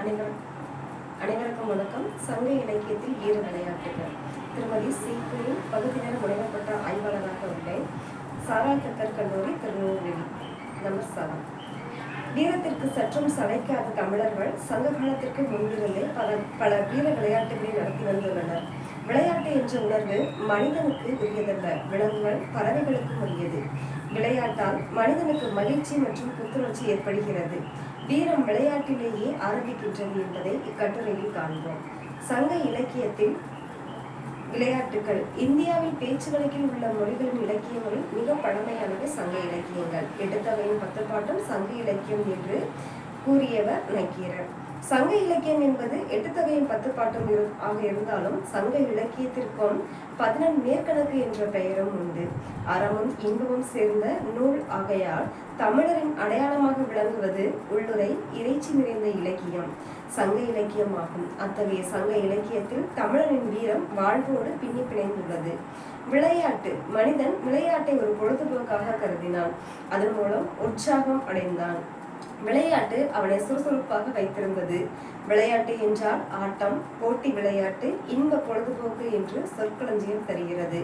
அனைவரும் அனைவருக்கும் வணக்கம். சங்க இலக்கியத்தில் வீர விளையாட்டுகள். திருமதி சீக்கிரம் பகுதியினர் முனைவப்பட்ட ஆய்வாளராக உள்ளேன். சாரா கத்தர் கல்லூரி திருநூறு நமஸ்காரம் வீரத்திற்கு சற்றும் சளைக்காத தமிழர்கள் சங்க காலத்திற்கு முன்பிருந்தே பல பல வீர விளையாட்டுகளை நடத்தி வந்துள்ளனர். விளையாட்டு என்ற உணர்வு மனிதனுக்கு உரியதல்ல. விலங்குகள் பறவைகளுக்கு உரியது. விளையாட்டால் மனிதனுக்கு மகிழ்ச்சி மற்றும் புத்துணர்ச்சி ஏற்படுகிறது. வீரம் விளையாட்டிலேயே ஆரம்பிக்கின்றது என்பதை இக்கட்டுரையில் காண்போம். சங்க இலக்கியத்தில் விளையாட்டுகள் இந்தியாவில் பேச்சு வழக்கில் உள்ள மொழிகளின் இலக்கியங்களில் மிக பழமையானவை சங்க இலக்கியங்கள். எடுத்தவையும் பத்து பாட்டும் சங்க இலக்கியம் என்று கூறியவர் நக்கீரர். சங்க இலக்கியம் என்பது எட்டுத்தொகையும் பத்து பாட்டும் இரு ஆக இருந்தாலும் சங்க இலக்கியத்திற்கும் பதினெண் மேற்கணக்கு என்ற பெயரும் உண்டு. அறமும் இன்பமும் சேர்ந்த நூல் ஆகையால் தமிழரின் அடையாளமாக விளங்குவது உள்ளுரை இறைச்சி நிறைந்த இலக்கியம். சங்க இலக்கியம் ஆகும் அத்தகைய சங்க இலக்கியத்தில் தமிழரின் வீரம் வாழ்வோடு பின்னி பிணைந்துள்ளது. விளையாட்டு. மனிதன் விளையாட்டை ஒரு பொழுதுபோக்காக கருதினான். அதன் மூலம் உற்சாகம் அடைந்தான். விளையாட்டு அவனை சுறுசுறுப்பாக வைத்திருந்தது. விளையாட்டு என்றால் ஆட்டம் போட்டி விளையாட்டு இன்ப பொழுதுபோக்கு என்று சொற்களஞ்சியம் தருகிறது.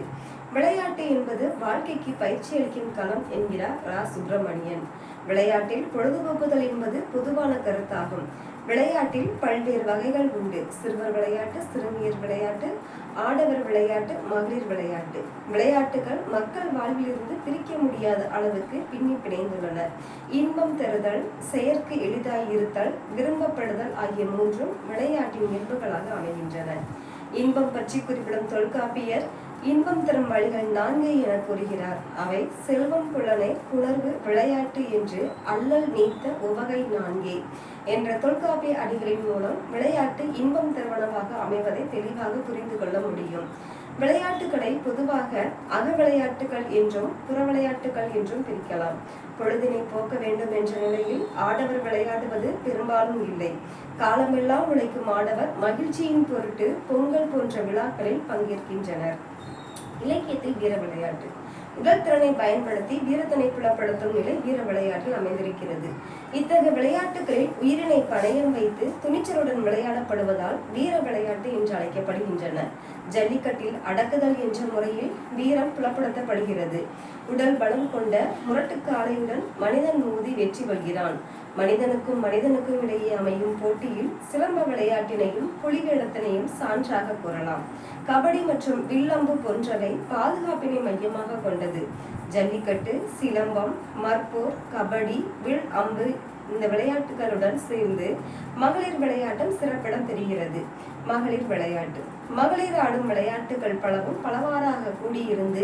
விளையாட்டு என்பது வாழ்க்கைக்கு பயிற்சி அளிக்கும் களம் என்கிறார் ரா. சுப்பிரமணியன். விளையாட்டில் பொழுதுபோக்குதல் என்பது பொதுவான கருத்தாகும். விளையாட்டில் பல்வேறு வகைகள் உண்டு. சிறுவர் விளையாட்டு சிறுமியர் விளையாட்டு ஆடவர் விளையாட்டு மகளிர் விளையாட்டு. விளையாட்டுகள் மக்கள் வாழ்விலிருந்து பிரிக்க முடியாத அளவுக்கு பின்னி பிணைந்துள்ளன. இன்பம் தருதல் செயற்கு எளிதாயிருத்தல் விரும்பப்படுதல் ஆகிய மூன்றும் விளையாட்டின் இயல்புகளாக அமைகின்றன. இன்பம் பற்றி குறிப்பிடும் தொல்காப்பியர் இன்பம் தரும் வழிகள் நான்கு என கூறுகிறார். அவை செல்வம் புலனை புணர்வு விளையாட்டு என்று அல்லல் நீத்த உவகை நான்கே என்ற தொல்காப்பிய அடிகளின் மூலம் விளையாட்டு இன்பம் தருவனவாக அமைவதை தெளிவாக புரிந்து கொள்ள முடியும். விளையாட்டுகளை பொதுவாக அக விளையாட்டுகள் என்றும் புற விளையாட்டுகள் என்றும் பிரிக்கலாம். பொழுதினை போக்க வேண்டும் என்ற நிலையில் ஆடவர் விளையாடுவது பெரும்பாலும் இல்லை. காலமெல்லாம் உழைக்கும் ஆடவர் மகிழ்ச்சியின் பொருட்டு பொங்கல் போன்ற விழாக்களில் பங்கேற்கின்றனர். இலக்கியத்தில் வீர விளையாட்டு. உடல் திறனை பயன்படுத்தி வீரத்தினை புலப்படுத்தும் நிலை வீர விளையாட்டில் அமைந்திருக்கிறது. இத்தகைய விளையாட்டுகளில் உயிரினை பணையம் வைத்து துணிச்சலுடன் விளையாடப்படுவதால் வீர விளையாட்டு என்று அழைக்கப்படுகின்றன. ஜல்லிக்கட்டில் அடக்குதல் என்ற முறையில் வீரம் புலப்படுத்தப்படுகிறது. உடல் பலம் கொண்ட முரட்டு காளையுடன் மனிதன் மோதி வெற்றி கொள்கிறான் மனிதனுக்கும் மனிதனுக்கும் இடையே அமையும் போட்டியில் சிலம்ப விளையாட்டினையும் புலிவேடத்தினையும் சான்றாக கூறலாம். கபடி மற்றும் வில்லம்பு போன்றவை பாதுகாப்பினை மையமாக கொண்டது. ஜல்லிக்கட்டு சிலம்பம் மற்போர் கபடி வில் அம்பு இந்த விளையாட்டுகளுடன் சேர்ந்து மகளிர் விளையாட்டும் சிறப்பிடம் தெரிகிறது. மகளிர் விளையாட்டு. மகளிர் ஆடும் விளையாட்டுகள் பலவும் பலவாறாக கூடியிருந்து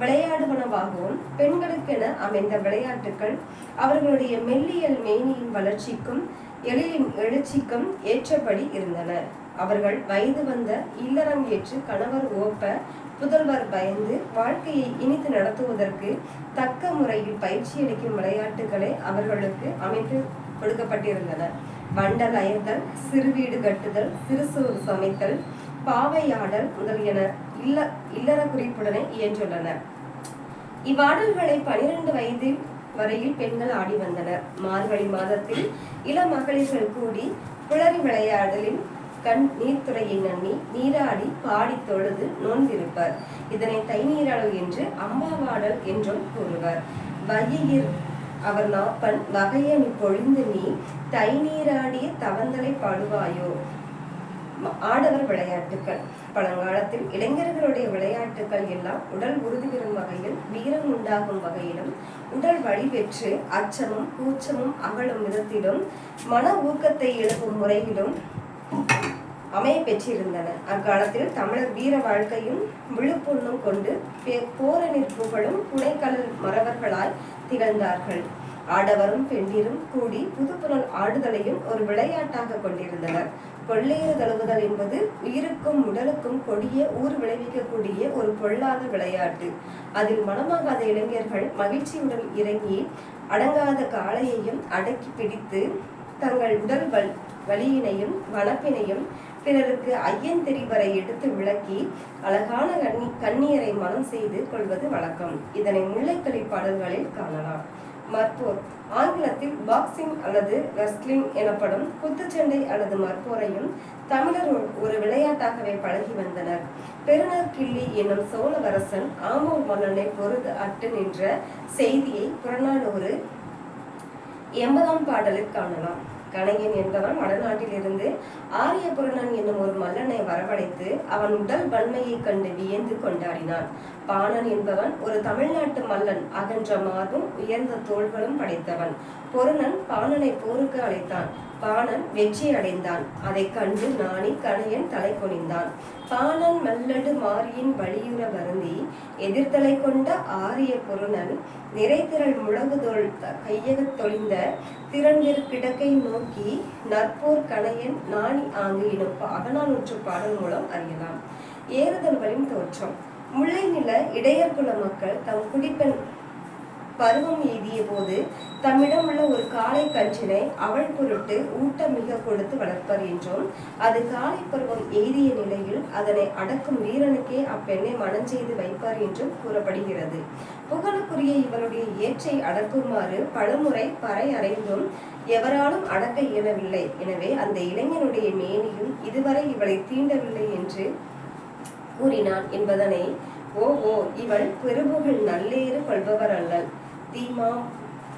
விளையாடுவனவாகவும் பெண்களுக்கென அமைந்த விளையாட்டுகள் அவர்களுடைய மெல்லியல் மேனியின் வளர்ச்சிக்கும் எழிலின் எழுச்சிக்கும் ஏற்றபடி இருந்தன. அவர்கள் வயது வந்த இல்லறம் ஏற்று கணவர் ஓப்ப புதல்வர் பயந்து வாழ்க்கையை இனித்து நடத்துவதற்கு தக்க முறையில் பயிற்சி அளிக்கும் விளையாட்டுகளை அவர்களுக்கு அமைத்து கொடுக்கப்பட்டிருந்தன. வண்டல் அயர்தல் சிறுவீடு கட்டுதல் சிறுசோறு சமைத்தல் பாவையாடல் முதலியன இல்ல இல்லற குறிப்புடனே இயன்றுள்ளன இவ்வாடல்களை பனிரெண்டு வயதில் வரையில் பெண்கள் ஆடி வந்தனர். மார்கழி மாதத்தில் இள மகளிர்கள் கூடி புலரி விளையாடலின் கண் நீர்த்துறையை நன்னி நீராடி பாடி தொழுது நோன்பிருப்பர். இதனை தைநீராடல் என்று அம்பாவாடல் என்றும் கூறுவர். வையிர் அவர் நாப்பன் வகையணி பொழிந்து நீ தை நீராடிய தவந்தலை பாடுவாயோ? ஆடவர் விளையாட்டுகள் பழங்காலத்தில் இளைஞர்களுடைய விளையாட்டுகள் எல்லாம் உடல் உறுதி பெறும் வகையில் வீரம் உண்டாகும் வகையிலும் உடல் வழிபெற்று அச்சமும் கூச்சமும் அகலும் விதத்திலும் மன ஊக்கத்தை எழுப்பும் முறையிலும் அமைய பெற்றிருந்தன அக்காலத்தில் தமிழர் வீர வாழ்க்கையும் விழுப்புண்ணும் கொண்டு போரனிற் புகழும் புனைக்கலல் மறவர்களாய் திகழ்ந்தார்கள். ஆடவரும் பெண்டிரும் கூடி புதுப்புலன் ஆடுதலையும் ஒரு விளையாட்டாக கொண்டிருந்தனர். கொள்ளையர் தழுவுதல் என்பது உயிருக்கும் உடலுக்கும் கொடிய ஊர் விளைவிக்கக்கூடிய ஒரு பொல்லாத விளையாட்டு. அதில் மனமாகாத இளைஞர்கள் மகிழ்ச்சியுடன் இறங்கி அடங்காத காளையையும் அடக்கி பிடித்து தங்கள் உடல் வல் வலியினையும் வனப்பினையும் பிறருக்கு ஐயன் தெரிவரை எடுத்து விளக்கி அழகான கண்ணி கண்ணீரை மனம் செய்து கொள்வது வழக்கம். இதனை முல்லைக்கலி பாடல்களில் காணலாம். மற்போர். ஆங்கிலத்தில் பாக்ஸிங் அல்லது ரெஸ்லிங் எனப்படும் குத்துச்சண்டை அல்லது மற்போரையும் தமிழர் ஒரு- ஒரு விளையாட்டாகவே பழகி வந்தனர். பெருநர் கிள்ளி என்னும் சோழவரசன் ஆமூர் மன்னனை பொருது அட்டு நின்ற செய்தியை புறநானூறு எண்பதாம் பாடலில் காணலாம். கணையன் என்பவன் வடநாட்டிலிருந்து ஆரியபுரணன் என்னும் ஒரு மல்லனை வரவழைத்து அவன் உடல் வன்மையைக் கண்டு வியந்து கொண்டாடினான். பாணன் என்பவன் ஒரு தமிழ்நாட்டு மல்லன் அகன்ற மார்பும் உயர்ந்த தோள்களும் படைத்தவன். பொருணன் பாணனை போருக்கு அழைத்தான். பாணன் வெற்றி அடைந்தான். அதைக் கண்டு நாணி கணையன் தலை குனிந்தான். பாணன் மல்லடு மாரியின் வழியுற வருந்தி எதிர்த்தலை கொண்ட ஆரிய பொருணன் நிறைத்திரள் முழகுதோள் த- கையகத் தொழிந்த திறன்விற் கிடக்கை நோக்கி நற்போர் கணையன் நாணி ஆங்கு எனும் அகநானூற்று பாடல் மூலம் அறியலாம். ஏறுதல்களின் தோற்றம். முல்லை நில இடையர்குல மக்கள் தம் குடிப்பெண் பருவம் எய்திய போது தம்மிடம் உள்ள ஒரு காளை கன்றினை அவள் பொருட்டு ஊட்டம் மிக கொடுத்து வளர்ப்பர் என்றும் அது காளை பருவம் எய்திய நிலையில் அதனை அடக்கும் வீரனுக்கே அப்பெண்ணை மனம் செய்து வைப்பார் என்றும் கூறப்படுகிறது. புகழுக்குரிய இவருடைய ஏற்றை அடக்குமாறு பலமுறை பறை அறைந்தும் எவராலும் அடக்க இயலவில்லை. எனவே அந்த இளைஞனுடைய மேனியும் இதுவரை இவளை தீண்டவில்லை என்று கூறினான் என்பதனை ஓ ஓ இவள் பெருபுகழ் நல்லேறு கொள்பவர் தீமா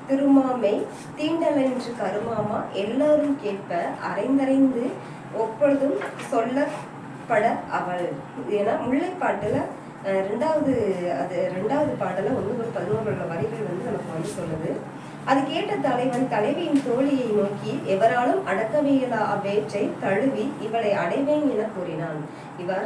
திருமாமை தீண்டலென்று கருமாமா எல்லாரும் கேட்ப அரைந்தரைந்து ஒப்பொழுதும் சொல்லப்பட அவள். ஏன்னா முல்லைப்பாட்டுல ரெண்டாவது அது ரெண்டாவது பாடல ஒன்று ஒரு பதினோரு வரிகள் வந்து நமக்கு வந்து சொல்லுது. அது கேட்ட தலைவன் தலைவியின் தோழியை நோக்கி எவராலும் அடக்கவியலா அவ்வேற்றை தழுவி இவளை அடைவேன் என கூறினான். இவர்